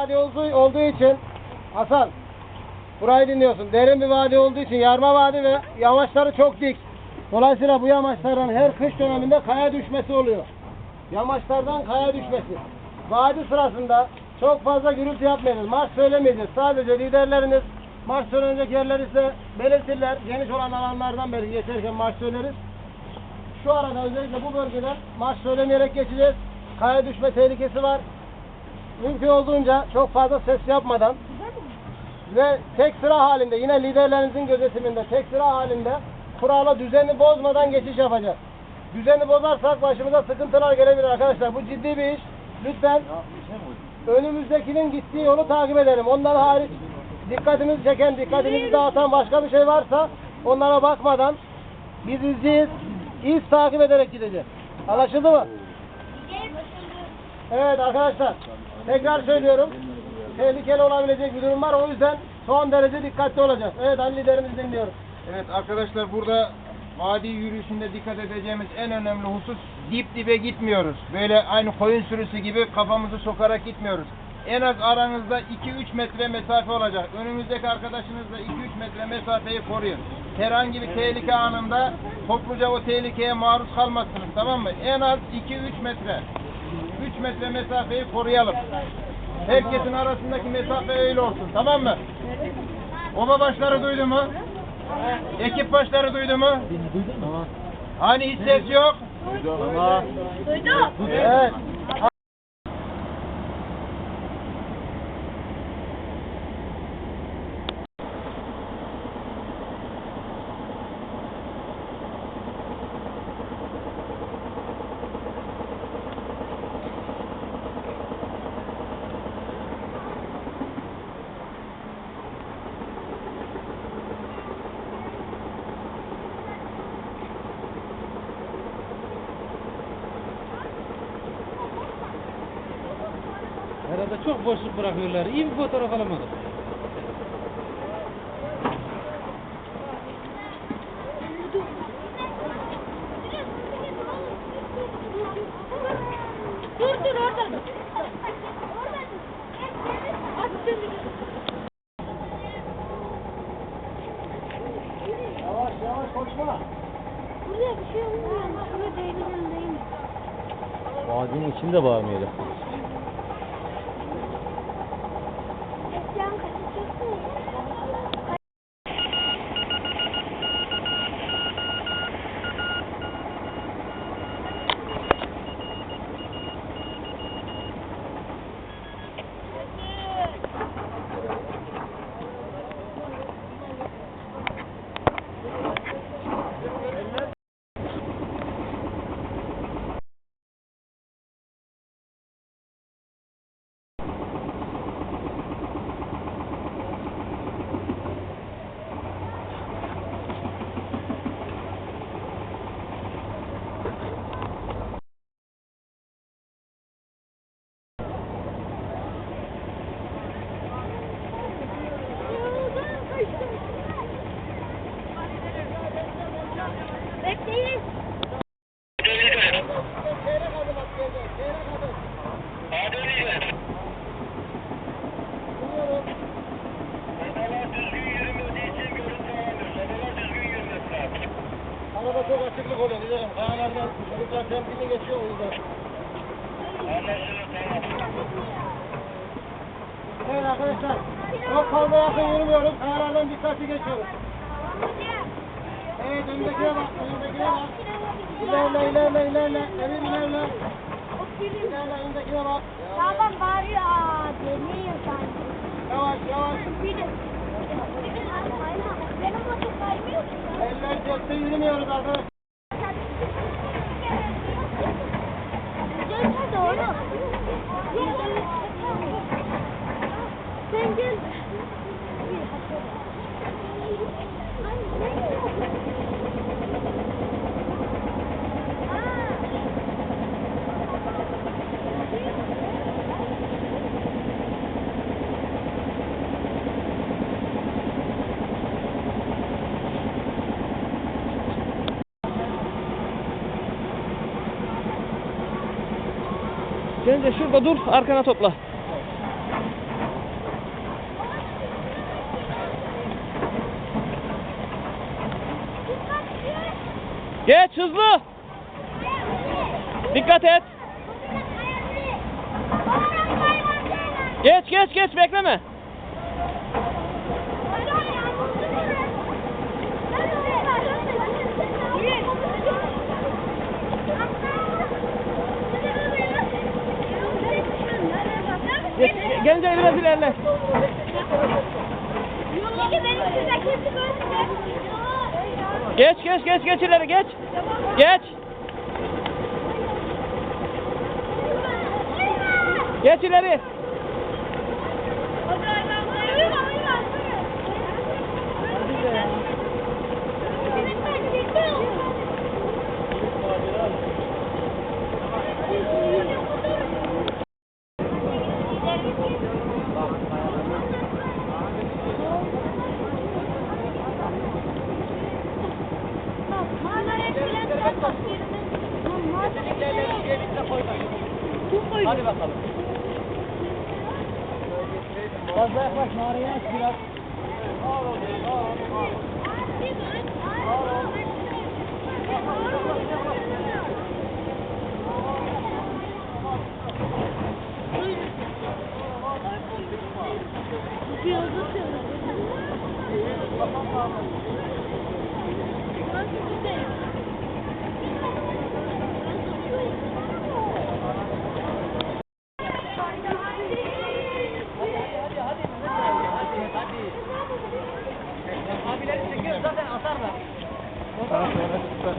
Vadi olduğu, için Hasan burayı dinliyorsun. Derin bir vadi olduğu için yarma vadi ve yamaçları çok dik. Dolayısıyla bu yamaçların her kış döneminde kaya düşmesi oluyor. Yamaçlardan kaya düşmesi. Vadi sırasında çok fazla gürültü yapmayacağız. Marş söylemeyeceğiz. Sadece liderleriniz marş söylenecek yerleri ise belirtirler. Geniş olan alanlardan beri geçerken marş söyleriz. Şu arada özellikle bu bölgeden marş söylemeyerek geçeceğiz. Kaya düşme tehlikesi var. Mümkün olduğunca çok fazla ses yapmadan ve tek sıra halinde yine liderlerinizin gözetiminde tek sıra halinde kurala düzeni bozmadan geçiş yapacağız. Düzeni bozarsak başımıza sıkıntılar gelebilir arkadaşlar. Bu ciddi bir iş. Lütfen önümüzdekinin gittiği yolu takip edelim. Ondan hariç dikkatimizi çeken, dikkatimizi dağıtan başka bir şey varsa onlara bakmadan biz izciyiz. İz takip ederek gideceğiz. Anlaşıldı mı? Evet arkadaşlar. Tekrar söylüyorum. Tehlikeli olabilecek bir durum var. O yüzden son derece dikkatli olacağız. Evet Ali liderimizi dinliyoruz. Evet arkadaşlar burada vadi yürüyüşünde dikkat edeceğimiz en önemli husus dip dibe gitmiyoruz. Böyle aynı koyun sürüsü gibi kafamızı sokarak gitmiyoruz. En az aranızda 2-3 metre mesafe olacak. Önümüzdeki arkadaşınızla 2-3 metre mesafeyi koruyun. Herhangi bir tehlike anında topluca o tehlikeye maruz kalmazsınız tamam mı? En az 2-3 metre. 3 metre mesafeyi koruyalım. Herkesin arasındaki mesafe öyle olsun tamam mı? Oba başları duydu mu? Ekip başları duydu mu? Hani hiç ses yok? Evet. Herhalde çok boşluk bırakıyorlar. İyi bir fotoğraf alamadık. Dur dur orada dur. Yavaş yavaş koşma. Buraya bir şey olmuyor. Şurada değmeyen değil mi? Vadinin içinde bağırmıyor. Dinliyorum. Arada çok açıklık oluyor liderim. Kayalardan çocuklar temkinli geçiyor o yüzden. Evet arkadaşlar. Çok fazla yakın yürümüyoruz. Kayalardan dikkatli geçiyoruz. Evet önündekine bak. Önündekine bak. İlerle ilerle ilerle. Emin ilerle. İlerle önündekine bak. Tamam bari aa deniyor sanki. Yavaş yavaş. Benim. Benim motor kaymıyor ki. Eller cepte yürümüyoruz arkadaşlar. Bence şurada dur, arkana topla. Geç hızlı. Dikkat et. Geç geç geç bekleme. Gelince biraz ilerle. Geç geç geç geç ileri geç. Geç. Geç ileri. Fazla yaklaşma araya aç biraz. Abileri zaten atarlar.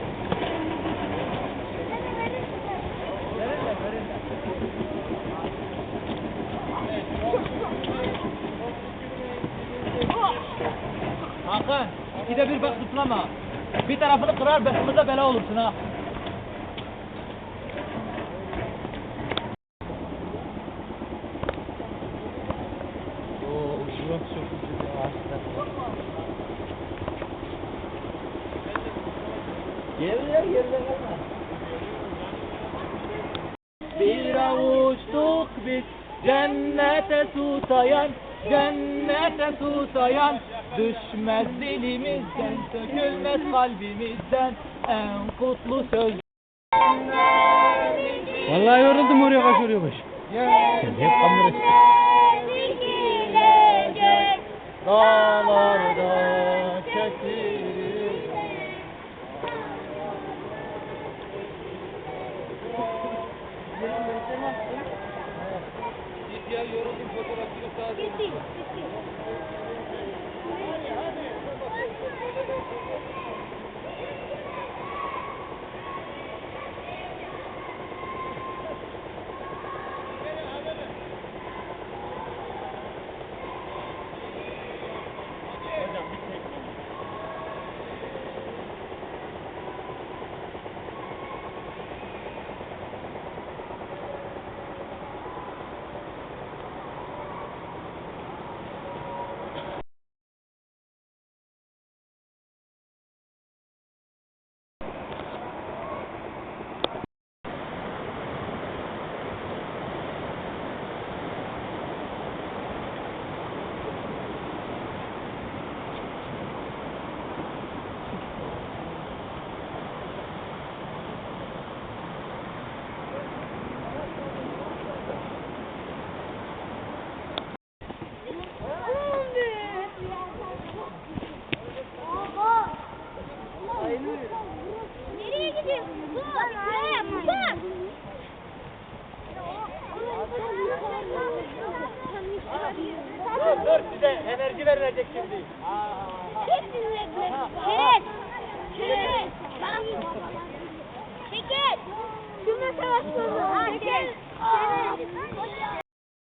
Hakan, ikide bir bak zıplama. Bir tarafını kırar, başımıza bela olursun ha. bir biz. Cennete tutayan, cennete tutayan Düşmez dilimizden, sökülmez kalbimizden. En kutlu söz. Vallahi yoruldum oraya koş oraya koş hep kamera Dağlar dağlar 50, 50. Dur size enerji verilecek şimdi. Şeref! Şeref! Çekil! Şuna savaşmalı. Çekil! Şeref!